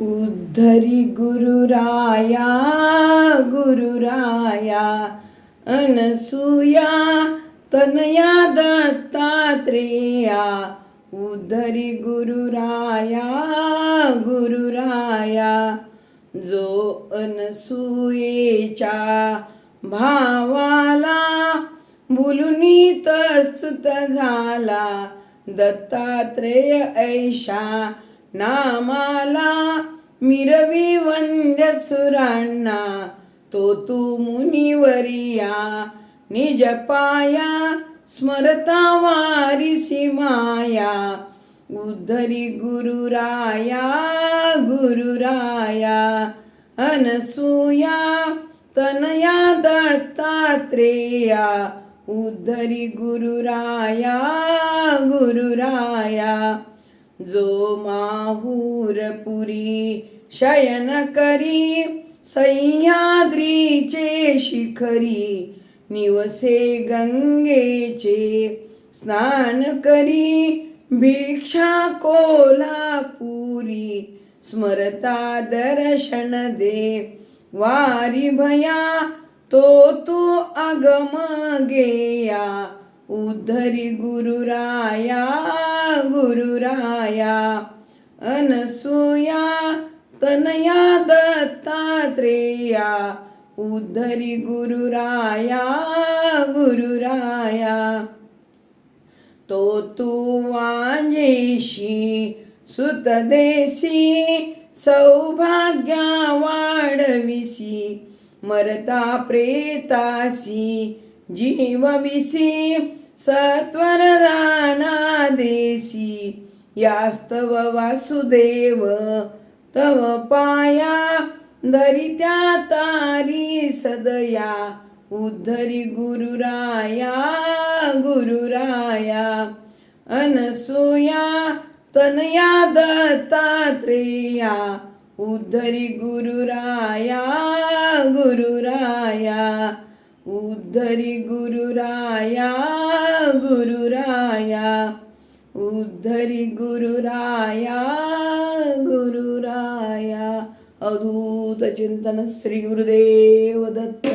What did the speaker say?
उद्धरी गुरुराया गुरुराया अनसूया तनया दत्तात्रेया उद्धरी गुरुराया गुरुराया जो अनसूयेच्या भावाला बोलुनी तस्तुत झाला दत्तात्रेय ऐशा नामाला मिरवी वंद्य सुरांना तो तू मुनिवरिया निज पाया स्मरता वारिसी माया उद्धरी गुरुराया गुरुराया अनसूया तनया दत्तात्रेया. उद्धरी गुरुराया गुरुराया. जो माहूरपुरी शयन करी सह्याद्रीचे शिखरी निवसे गंगेचे स्नान करी भिक्षा कोल्हापुरी स्मरता दर्शन दे वारी भया तो तू अगम गेया उद्धरी गुरुराया गुरुराया अनसूया तनया दत्तात्रेया उद्धरी गुरुराया गुरुराया तो तू वाजेशी सुतदेशी सौभाग्या वाढविसी मरता प्रेतासी जीवविसी सत्वर राना यास्तव वासुदेव तव पाया धरित्या तारी सदया उद्धरी गुरुराया गुरुराया अनसूया तनया दत्तात्रेया उद्धरी गुरुराया गुरुराया गुरुराया उद्धरी गुरुराया गुरुराया अदूत चिंतन श्री गुरुदेव दत्त।